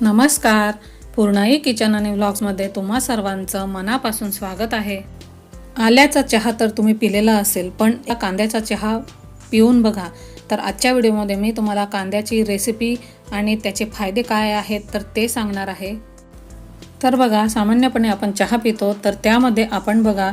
नमस्कार. पूर्णाई किचन आणि व्लॉग्समध्ये तुम्हा सर्वांचं मनापासून स्वागत आहे. आल्याचा चहा तर तुम्ही पिलेला असेल पण या कांद्याचा चहा पिऊन बघा. तर आजच्या व्हिडिओमध्ये मी तुम्हाला कांद्याची रेसिपी आणि त्याचे फायदे काय आहेत तर ते सांगणार आहे. तर बघा सामान्यपणे आपण चहा पितो तर त्यामध्ये आपण बघा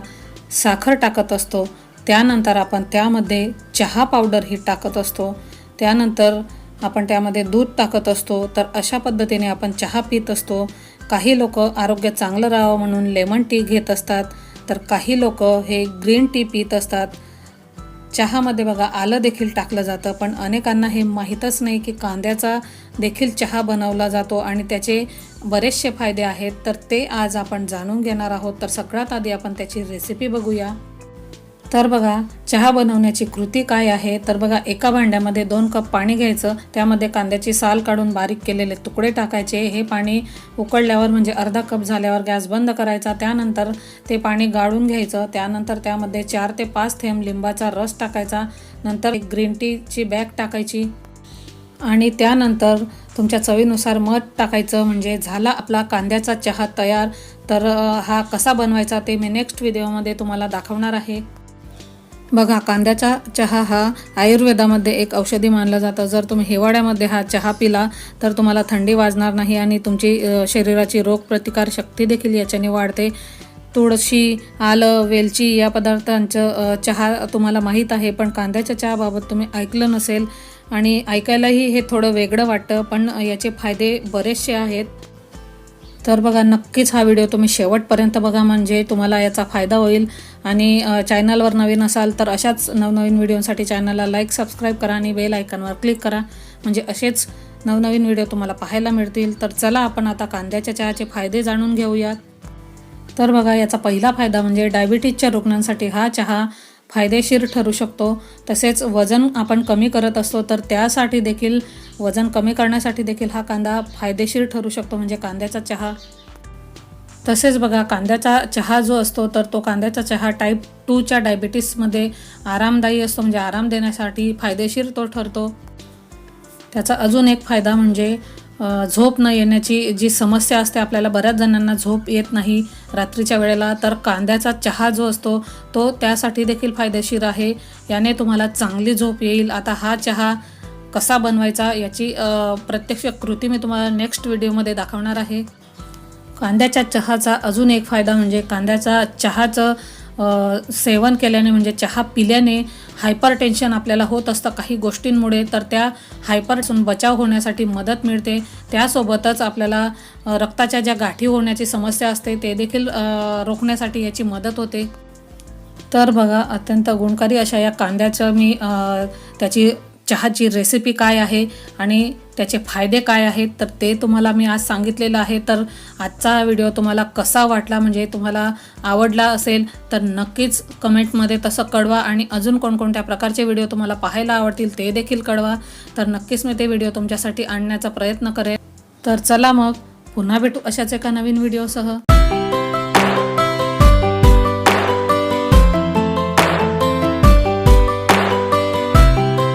साखर टाकत असतो. त्यानंतर आपण त्यामध्ये चहा पावडर ही टाकत असतो. त्यानंतर आपण त्यामध्ये दूध टाकत असतो तर अशा पद्धतीने आपण चहा पित असतो. काही लोक आरोग्य चांगलं राहावं म्हणून लेमन टी घेत असतात तर काही लोक हे ग्रीन टी पित असतात. चहामध्ये बघा आलं देखील टाकलं जातं पण अनेकांना हे माहीतच नाही की कांद्याचा देखील चहा बनवला जातो आणि त्याचे बरेचसे फायदे आहेत. तर ते आज आपण जाणून घेणार आहोत. तर सगळ्यात आधी आपण त्याची रेसिपी बघूया. तर बघा चहा बनवण्याची कृती काय आहे? तर बघा एका भांड्यामध्ये दोन कप पाणी घ्यायचं त्यामध्ये कांद्याची साल काढून बारीक केलेले तुकडे टाकायचे हे पाणी उकळल्यावर म्हणजे अर्धा कप झाल्यावर गॅस बंद करायचा त्यानंतर ते पाणी गाळून घ्यायचं त्यानंतर त्यामध्ये चार ते पाच थेंब लिंबाचा रस टाकायचा नंतर एक ग्रीन टीची बॅग टाकायची आणि त्यानंतर तुमच्या चवीनुसार मध टाकायचं म्हणजे झाला आपला कांद्याचा चहा तयार. तर हा कसा बनवायचा ते मी नेक्स्ट व्हिडिओमध्ये तुम्हाला दाखवणार आहे. बघा कांद्याचा चहा हा आयुर्वेदामध्ये एक औषधी मानला जातं. जर तुम्ही हिवाळ्यामध्ये हा चहा पिला तर तुम्हाला थंडी वाजणार नाही आणि तुमची शरीराची रोगप्रतिकार शक्ती देखील याच्याने वाढते. तुळशी आलं वेलची या पदार्थांचं चहा तुम्हाला माहीत आहे पण कांद्याच्या चहाबाबत तुम्ही ऐकलं नसेल आणि ऐकायलाही हे थोडं वेगळं वाटतं पण याचे फायदे बरेचसे आहेत. तर बघा नक्कीच हा व्हिडिओ तुम्ही शेवटपर्यंत बघा म्हणजे तुम्हाला याचा फायदा होईल. आणि चॅनलवर नवीन असाल तर अशाच नवनवीन व्हिडिओसाठी चॅनलला लाईक सबस्क्राईब करा आणि बेल आयकॉनवर क्लिक करा. म्हणजे असेच नवनवीन व्हिडिओ तुम्हाला पाहायला मिळतील. तर चला आपण आता कांद्याच्या चहाचे फायदे जाणून घेऊयात. तर बघा याचा पहिला फायदा म्हणजे डायबिटीजच्या रुग्णांसाठी हा चहा फायदेशीर ठरू शकतो. तसेच वजन आपण कमी करत असतो तर त्यासाठी देखील वजन कमी करण्यासाठी देखील हा कांदा फायदेशीर ठरू शकतो म्हणजे कांद्याचा चहा. तसेच बघा कांद्याचा चहा जो असतो तर तो कांद्याचा चहा टाईप टूच्या डायबिटीसमध्ये आरामदायी असतो म्हणजे आराम देण्यासाठी फायदेशीर तो ठरतो. त्याचा अजून एक फायदा म्हणजे झोप न येण्याची जी समस्या असते आपल्याला बऱ्याच जणांना झोप येत नाही. रात्रीच्या वेळेला तर कांद्याचा चहा जो असतो तो त्यासाठी देखील फायदेशीर आहे. याने तुम्हाला चांगली झोप येईल. आता हा चहा कसा बनवायचा याची प्रत्यक्ष कृती मी तुम्हाला नेक्स्ट व्हिडिओमध्ये दाखवणार आहे. कांद्याच्या चहाचा अजून एक फायदा म्हणजे कांद्याचा चहाचं सेवन केल्याने म्हणजे चहा पिल्याने हायपर टेन्शन आपल्याला होत असतं काही गोष्टींमुळे तर त्या हायपरसून बचाव होण्यासाठी मदत मिळते. त्यासोबतच आपल्याला रक्ताच्या ज्या गाठी होण्याची समस्या असते ते देखील रोखण्यासाठी याची मदत होते. तर बघा अत्यंत गुणकारी अशा या कांद्याचं मी त्याची चहाची रेसिपी काय आहे आणि त्याचे फायदे काय आहेत? तर ते तुम्हाला मी आज सांगितलेलं आहे. तर आजचा व्हिडिओ तुम्हाला कसा वाटला? म्हणजे तुम्हाला आवडला असेल तर नक्कीच कमेंटमध्ये तसं कळवा आणि अजून कोणकोणत्या प्रकारचे व्हिडिओ तुम्हाला पाहायला आवडतील ते देखील कळवा. तर नक्कीच मी ते व्हिडिओ तुमच्यासाठी आणण्याचा प्रयत्न करेन. तर चला मग पुन्हा भेटू अशाच एका नवीन व्हिडिओसह.